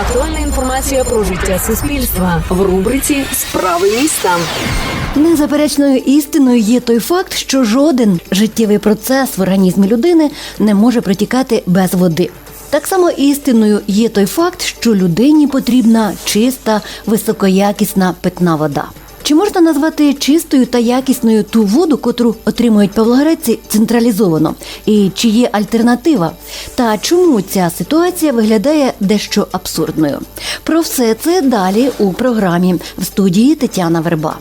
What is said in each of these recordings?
Актуальна інформація про життя суспільства в рубриці Справи міста. Незаперечною істиною є той факт, що жоден життєвий процес в організмі людини не може протікати без води. Так само істиною є той факт, що людині потрібна чиста, високоякісна питна вода. Чи можна назвати чистою та якісною ту воду, котру отримують павлоградці централізовано? І чи є альтернатива? Та чому ця ситуація виглядає дещо абсурдною? Про все це далі у програмі в студії Тетяна Верба.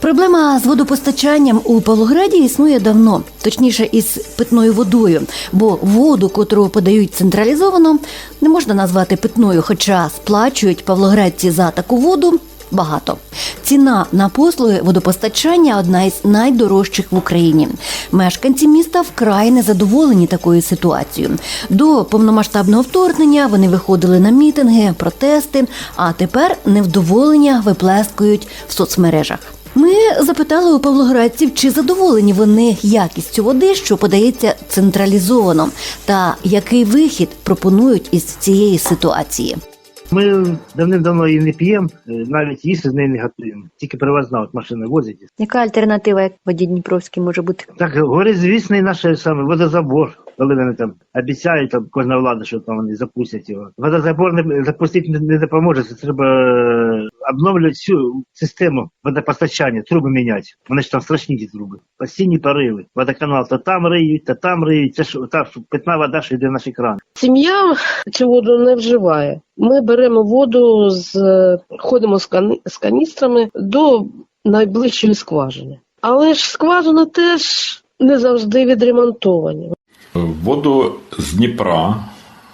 Проблема з водопостачанням у Павлограді існує давно, точніше із питною водою, бо воду, котру подають централізовано, не можна назвати питною, хоча сплачують павлоградці за таку воду. Багато ціна на послуги водопостачання одна із найдорожчих в Україні. Мешканці міста вкрай незадоволені такою ситуацією. До повномасштабного вторгнення вони виходили на мітинги, протести, а тепер невдоволення виплескують в соцмережах. Ми запитали у павлоградців, чи задоволені вони якістю води, що подається централізовано, та який вихід пропонують із цієї ситуації. Ми давним-давно її не п'ємо, е, навіть їсти з неї не готуємо. Тільки привозна от машина возять. Яка альтернатива як воді Дніпровській може бути? Так, і наше саме водозабор. Коли вони там обіцяють, там кожна влада, що там вони запустять його. Водозабор не запустити не, не допоможе. Це треба е, обновлювати всю систему водопостачання, труби міняти. Вони ж там страшні ті труби. Постійні пориви. Водоканал то там риють, то там риють. Це ж та питна вода, що йде в наші крани. Сім'я цю воду не вживає. Ми беремо воду з ходимо з, кани, з каністрами до найближчої скважини. Але ж скважини теж не завжди відремонтовані. Воду з Дніпра,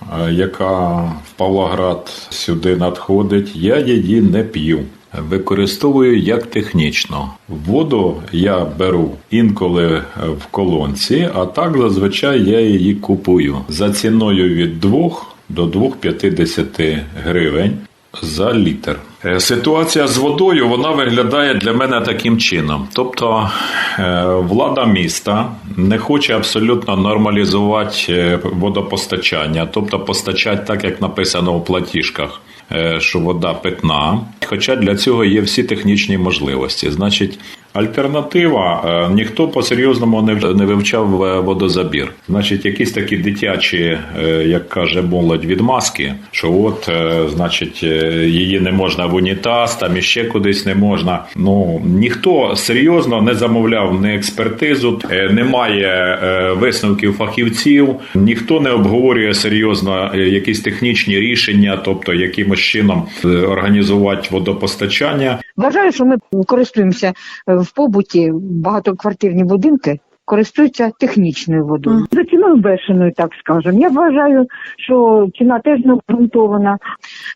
е, яка в Павлоград сюди надходить, я її не п'ю. Використовую як технічно. Воду я беру інколи в колонці, а так зазвичай я її купую за ціною від 2 до 2,50 гривень за літр. Е, Ситуація з водою вона виглядає для мене таким чином. Тобто е, влада міста не хоче абсолютно нормалізувати е, водопостачання, тобто постачати так, як написано у платіжках, що вода питна. Хоча для цього є всі технічні можливості. Значить, альтернатива е, ніхто по-серйозному не в- не вивчав е, водозабір. Значить, якісь такі дитячі, е, як каже молодь, відмазки, що от, значить, її не можна в унітаз, там іще кудись не можна. Ну ніхто серйозно не замовляв не експертизу, немає висновків фахівців, ніхто не обговорює серйозно якісь технічні рішення, тобто якимось чином організувати водопостачання. Вважаю, що ми користуємося в побуті багатоквартирні будинки. Користуються технічною водою за ціною бешеною, так скажемо. Я вважаю, що ціна теж не обґрунтована.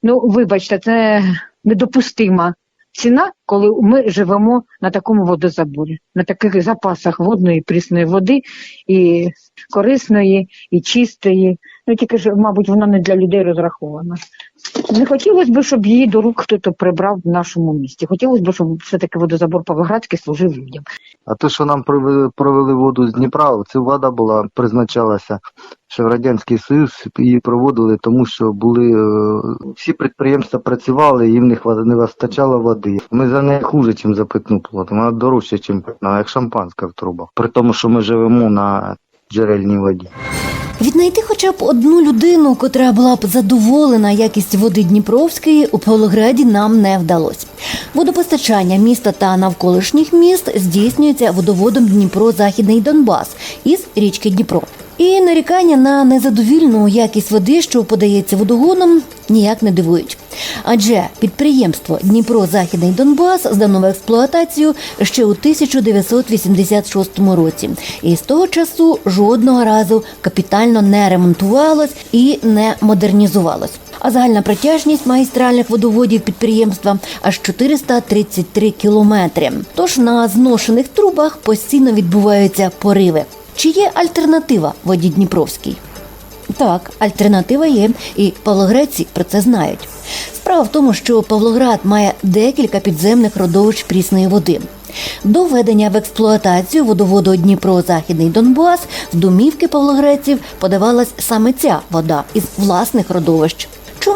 Ну, вибачте, це недопустима ціна, коли ми живемо на такому водозаборі, на таких запасах водної прісної води і корисної, і чистої. Ну тільки ж, мабуть, вона не для людей розрахована. Не хотілося б, щоб її до рук хтось прибрав в нашому місті. Хотілося б, щоб все-таки водозабор Павлоградський служив людям. А те, що нам провели, воду з Дніпра, це вода була призначалася ще в Радянський Союз, її проводили, тому що були е, всі підприємства працювали, їм не вистачало води. Ми за неї хуже, ніж за питну платимо, вона дорожча, ніж питна, як шампанська в трубах. При тому, що ми живемо на джерельній воді. Віднайти хоча б одну людину, котра була б задоволена якістю води Дніпровської, у Павлограді нам не вдалося. Водопостачання міста та навколишніх міст здійснюється водоводом Дніпро Західний Донбас із річки Дніпро. І нарікання на незадовільну якість води, що подається водогоном, ніяк не дивують. Адже підприємство Дніпро Західний Донбас здано в експлуатацію ще у 1986 році, і з того часу жодного разу капітально не ремонтувалось і не модернізувалось. А загальна протяжність магістральних водоводів підприємства аж 433 кілометри. Тож на зношених трубах постійно відбуваються пориви. Чи є альтернатива воді Дніпровській? Так, альтернатива є, і павлоградці про це знають. Справа в тому, що Павлоград має декілька підземних родовищ прісної води. До введення в експлуатацію водоводу Дніпро-Західний Донбас в домівки павлоградців подавалась саме ця вода із власних родовищ.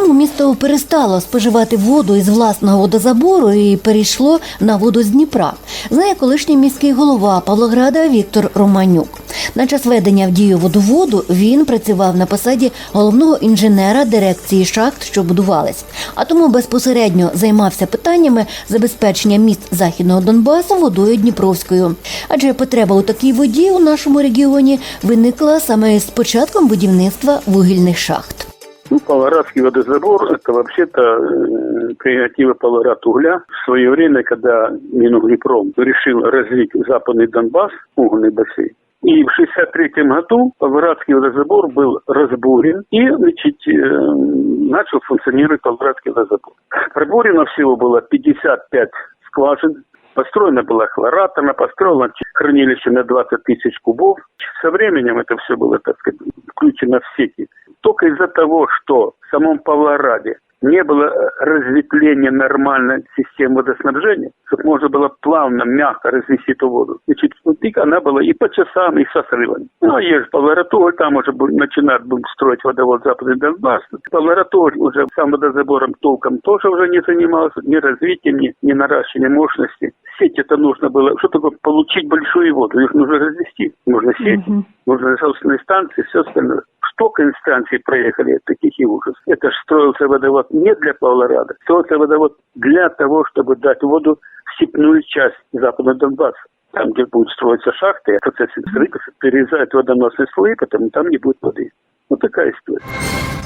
Чому місто перестало споживати воду із власного водозабору і перейшло на воду з Дніпра? Знає колишній міський голова Павлограда Віктор Романюк. На час ведення в дію водоводу він працював на посаді головного інженера дирекції шахт, що будувались, а тому безпосередньо займався питаннями забезпечення міст західного Донбасу водою Дніпровською. Адже потреба у такій воді у нашому регіоні виникла саме з початком будівництва вугільних шахт. Ну, Павлоградский водозабор – это вообще-то э, прерогатива Павлоград угля. В свое время, когда Минуглепром решил развить западный Донбасс, угольный бассейн, и в 1963 году Павлоградский водозабор был разбурен и значит, э, начал функционировать Павлоградский водозабор. Пробурено всего было 55 скважин, Построена была хлораторна, построено хранилище на 20 тысяч кубов. Со временем это все было, так сказать, включено в сети. Только из-за того, что в самом Павлограде не было э, разветвления нормальной системы водоснабжения, чтобы можно было плавно, мягко развести эту воду. Значит, и она была и по часам, и со срывами. Ну, а есть Павлогратовь, там уже будем строить водовод Западный Донбасс. Павлогратовь уже сам водозабором толком тоже уже не занимался, ни развитием, ни, ни наращиванием мощности. Сеть это нужно было, что такое получить большую воду, их нужно развести. Нужно сеть, нужно собственные станции, все остальное. Столько инстанций проехали, таких и ужас. Это ж строился водовод не для Павлограда, строился водовод для того, чтобы дать воду в степную часть Западного Донбасса. Там, где будут строиться шахты, в процессе строительства перерезают водоносные слои, потому там не будет воды. Вот такая история.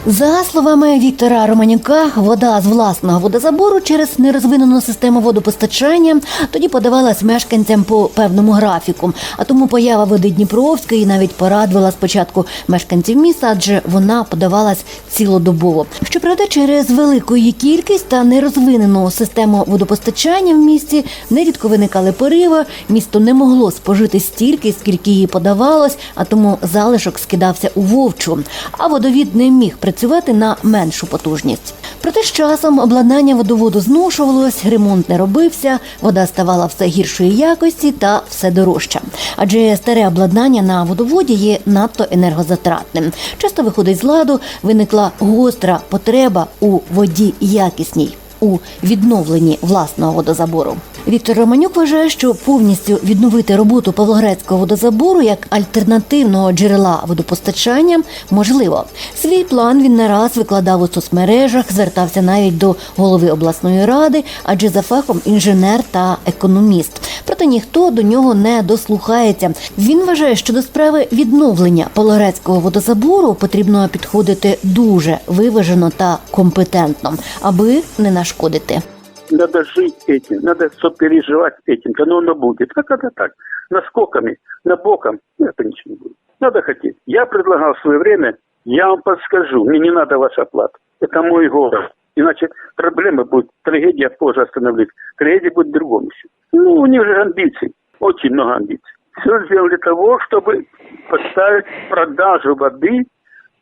За словами Віктора Романюка, вода з власного водозабору через нерозвинену систему водопостачання тоді подавалась мешканцям по певному графіку. А тому поява води Дніпровської навіть порадувала спочатку мешканців міста, адже вона подавалась цілодобово. Щоправда, через велику її кількість та нерозвинену систему водопостачання в місті нерідко виникали пориви. Місто не могло спожити стільки, скільки її подавалось, а тому залишок скидався у вовчу. А водовід не міг працювати на меншу потужність. Проте з часом обладнання водоводу зношувалось, ремонт не робився, вода ставала все гіршої якості та все дорожча. Адже старе обладнання на водоводі є надто енергозатратним. Часто виходить з ладу, виникла гостра потреба у воді якісній. У відновленні власного водозабору Віктор Романюк вважає, що повністю відновити роботу Павлоградського водозабору як альтернативного джерела водопостачання можливо. Свій план він не раз викладав у соцмережах, звертався навіть до голови обласної ради, адже за фахом інженер та економіст. Проте ніхто до нього не дослухається. Він вважає, що до справи відновлення Павлоградського водозабору потрібно підходити дуже виважено та компетентно, аби не нашкодити. Надо жить этим, надо сопереживать этим, когда оно будет. Как это так? Наскоками, на боком, ну, это ничего не будет. Надо хотеть. Я предлагал в свое время, я вам подскажу, мне не надо ваша плата. Это мой город. Иначе проблема будет, трагедия позже остановить. Трагедия будет другом еще. Ну, у них же амбиций, очень много амбиций. Все сделали для того, чтобы поставить продажу воды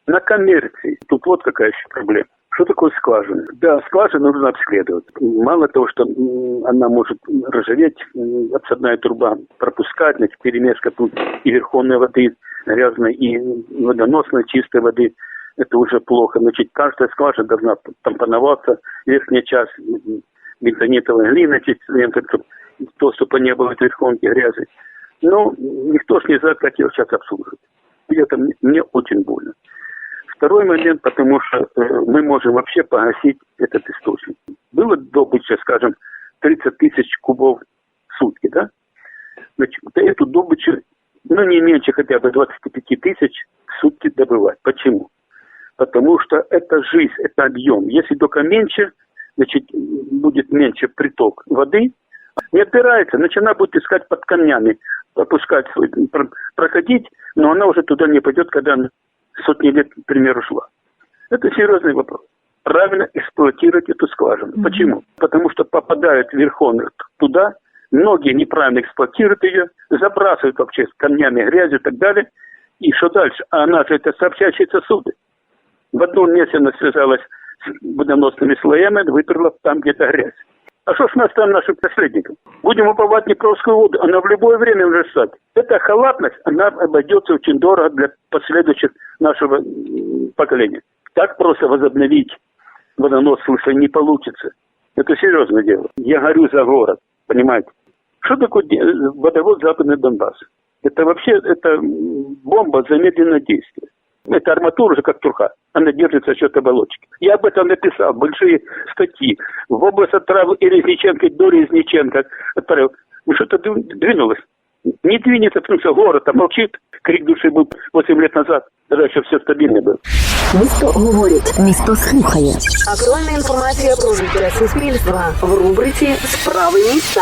на коммерции. Тут вот какая еще проблема. Что такое скважина? Да, скважину нужно обследовать. Мало того, что она может ржаветь, м, отсадная труба пропускать, значит, перемешка тут и верховной воды грязной, и водоносной чистой воды. Это уже плохо. Значит, каждая скважина должна тампоноваться, верхняя часть бензонитовой глины, чтобы не было к верхонке грязи. Но никто ж не захотел сейчас обслуживать. И это мне очень больно. Второй момент, потому что э, мы можем вообще погасить этот источник. Было добыча, скажем, 30 тысяч кубов в сутки, да? Значит, эту добычу, ну, не меньше хотя бы 25 тысяч в сутки добывать. Почему? Потому что это жизнь, это объем. Если только меньше, значит, будет меньше приток воды, не отбирается, значит, она будет искать под камнями, опускать, проходить, но она уже туда не пойдет, когда сотни лет, к примеру, шла. Это серьезный вопрос. Правильно эксплуатировать эту скважину. Почему? Потому что попадают верховных туда, многие неправильно эксплуатируют ее, забрасывают вообще с камнями, грязью и так далее. И что дальше? А она же это сообщающие сосуды. В одном месте она связалась с водоносными слоями, выперла там где-то грязь. А что ж мы оставим нашим наследникам? Будем уповать Днепровскую воду, она в любое время может стать. Эта халатность, она обойдется очень дорого для последующих нашего поколения. Так просто возобновить водоносился не получится. Это серьезное дело. Я горю за город, понимаете? Что такое де- водовод Западный Донбасс? Это вообще это бомба замедленного действия. Это арматура же как труха. Она держится за счет оболочки. Я об этом написал большие статьи. В область отправил и Резниченко, и до Резниченко отправил. Ну что-то двин- двинулось. Не двинется, потому что город там молчит. Крик души был 8 лет назад. Тогда еще все стабильно было. Місто говорить, місто слухає. Актуальна інформація про життя суспільства в рубриці Справи міста.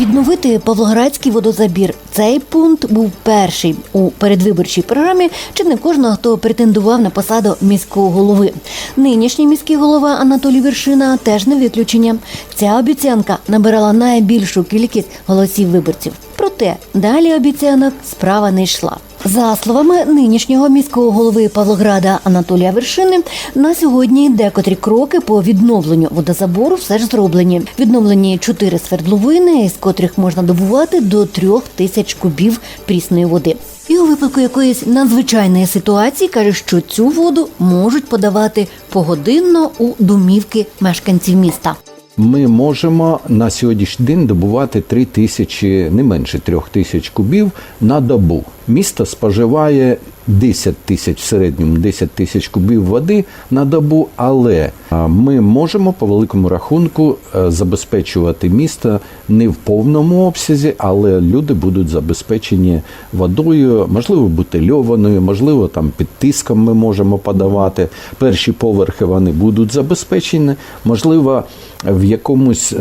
Відновити Павлоградський водозабір. Цей пункт був перший у передвиборчій програмі чи не кожного, хто претендував на посаду міського голови. Нинішній міський голова Анатолій Вершина теж не виключення. Ця обіцянка набирала найбільшу кількість голосів виборців. Проте далі обіцянок справа не йшла. За словами нинішнього міського голови Павлограда Анатолія Вершини, на сьогодні декотрі кроки по відновленню водозабору все ж зроблені. Відновлені чотири свердловини, з котрих можна добувати до трьох тисяч кубів прісної води. І у випадку якоїсь надзвичайної ситуації каже, що цю воду можуть подавати погодинно у домівки мешканців міста. Ми можемо на сьогоднішній день добувати 3 тисячі, не менше 3 тисяч кубів на добу. Місто споживає 10 тисяч в середньому 10 тисяч кубів води на добу, але ми можемо по великому рахунку е, забезпечувати місто не в повному обсязі, але люди будуть забезпечені водою, можливо, бутильованою, можливо, там під тиском ми можемо подавати. Перші поверхи вони будуть забезпечені, можливо, в якомусь е,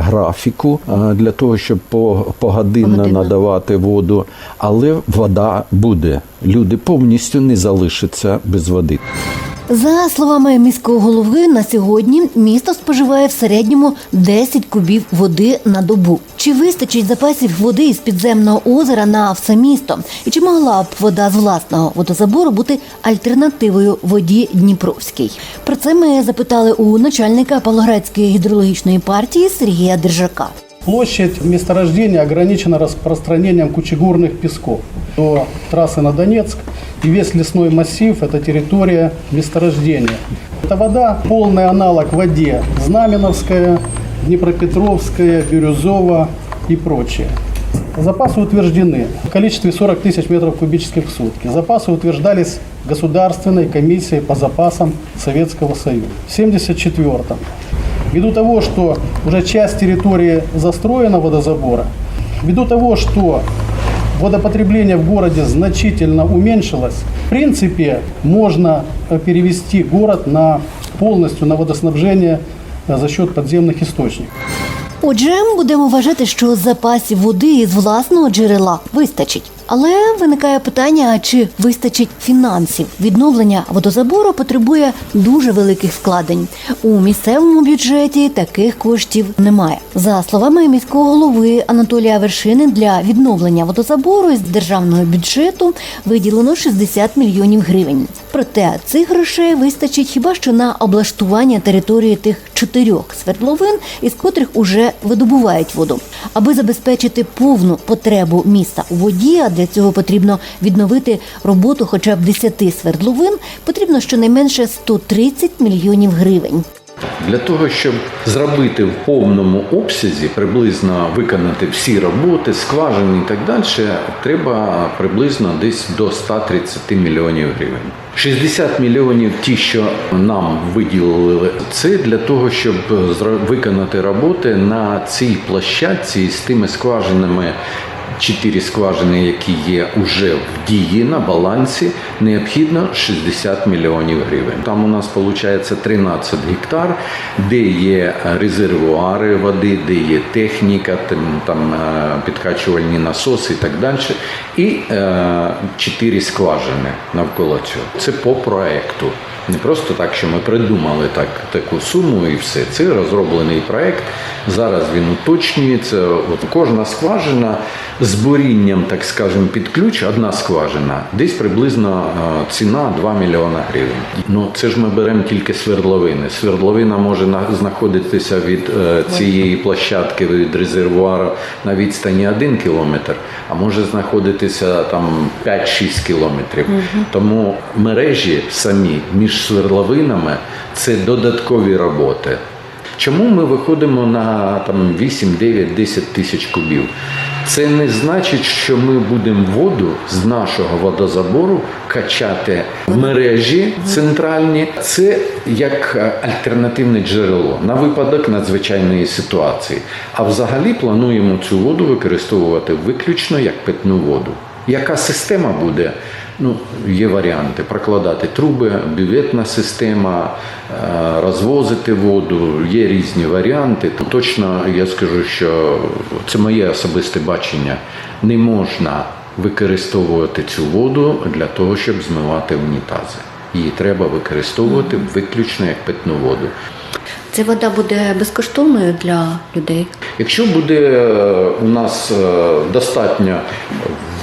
графіку е, для того, щоб по, погодинно Погодинно. надавати воду, але вода буде. Люди повністю не залишаться без води. За словами міського голови, на сьогодні місто споживає в середньому 10 кубів води на добу. Чи вистачить запасів води із підземного озера на все місто? І чи могла б вода з власного водозабору бути альтернативою воді Дніпровській? Про це ми запитали у начальника Павлоградської гідрологічної партії Сергія Держака. Площадь месторождения ограничена распространением кучегурных песков до трассы на Донецк. И весь лесной массив – это территория месторождения. Эта вода – полный аналог воде Знаменовская, Днепропетровская, Бирюзова и прочее. Запасы утверждены в количестве 40 тысяч метров кубических в сутки. Запасы утверждались Государственной комиссией по запасам Советского Союза. В 1974 Ввиду того, что уже часть территории застроена водозабора, ввиду того, что водопотребление в городе значительно уменьшилось, в принципе, можно э, перевести город на полностью на водоснабжение э, за счет подземных источников. Отже, будемо вважати, що запасів води із власного джерела вистачить. Але виникає питання: чи вистачить фінансів? Відновлення водозабору потребує дуже великих вкладень. У місцевому бюджеті таких коштів немає. За словами міського голови Анатолія Вершини, для відновлення водозабору із державного бюджету виділено 60 мільйонів гривень. Проте цих грошей вистачить хіба що на облаштування території тих чотирьох свердловин, із котрих уже видобувають воду. Аби забезпечити повну потребу міста у воді, а для цього потрібно відновити роботу хоча б 10 свердловин, потрібно щонайменше 130 мільйонів гривень. Для того, щоб зробити в повному обсязі, приблизно виконати всі роботи, скважини і так далі, треба приблизно десь до 130 мільйонів гривень. 60 мільйонів ті, що нам виділили, це для того, щоб виконати роботи на цій площадці з тими скважинами. Чотири скважини, які є уже в дії на балансі, необхідно 60 мільйонів гривень. Там у нас виходить 13 гектар, де є резервуари води, де є техніка, там, там е, підкачувальні насоси і так далі. І е, чотири скважини навколо цього. Це по проекту. Не просто так, що ми придумали так, таку суму і все. Це розроблений проект. Зараз він уточнюється. От кожна скважина з бурінням, так скажемо, під ключ, одна скважина, десь приблизно е, ціна 2 мільйона гривень. Ну це ж ми беремо тільки свердловини. Свердловина може знаходитися від е, цієї площадки від резервуару на відстані 1 кілометр, а може знаходитися там 5-6 кілометрів. Тому мережі самі між між свердловинами це додаткові роботи. Чому ми виходимо на там 8, 9, 10 тисяч кубів? Це не значить, що ми будемо воду з нашого водозабору качати в мережі центральні. Це як е, альтернативне джерело на випадок надзвичайної ситуації. А взагалі плануємо цю воду використовувати виключно як питну воду. Яка система буде? Ну, є варіанти прокладати труби, бюветна система, е, розвозити воду, є різні варіанти. Точно я скажу, що це моє особисте бачення. Не можна використовувати цю воду для того, щоб змивати унітази. Її треба використовувати виключно як питну воду. Ця вода буде безкоштовною для людей. Якщо буде е, у нас е, достатньо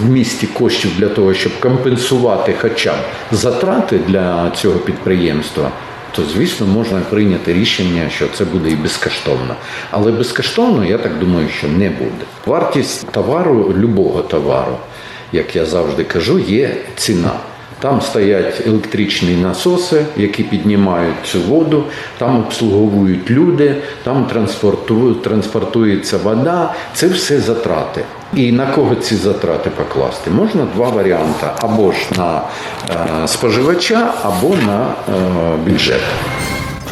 в місті коштів для того, щоб компенсувати хоча б затрати для цього підприємства, то звісно можна прийняти рішення, що це буде і безкоштовно. Але безкоштовно, я так думаю, що не буде. Вартість товару, любого товару, як я завжди кажу, є ціна. Там стоять електричні насоси, які піднімають цю воду, там обслуговують люди, там транспорту- транспортується вода. Це все затрати. І на кого ці затрати покласти? Можна два варіанти: або ж на е, споживача, або на е, бюджет.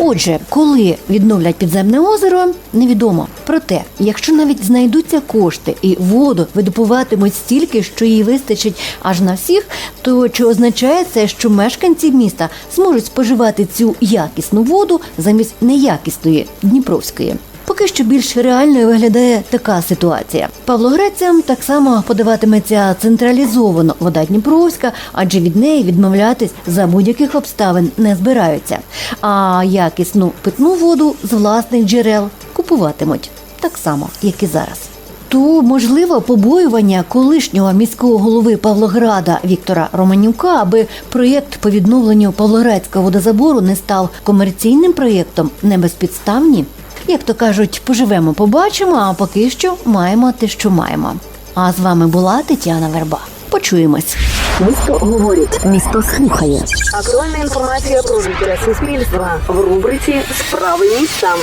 Отже, коли відновлять підземне озеро, невідомо. Проте, якщо навіть знайдуться кошти і воду видобуватимуть стільки, що її вистачить аж на всіх, то чи означає це, що мешканці міста зможуть споживати цю якісну воду замість неякісної Дніпровської? Поки що більш реальною виглядає така ситуація. Павлоградцям так само подаватиметься централізовано вода Дніпровська, адже від неї відмовлятись за будь-яких обставин не збираються. А якісну питну воду з власних джерел купуватимуть так само, як і зараз. То можливо побоювання колишнього міського голови Павлограда Віктора Романюка, аби проєкт по відновленню Павлоградського водозабору не став комерційним проєктом, не безпідставні. Як то кажуть, поживемо, побачимо, а поки що маємо те, що маємо. А з вами була Тетяна Верба. Почуємось. Місто говорить, місто слухає. Актуальна інформація про життя суспільства в рубриці Справи міста.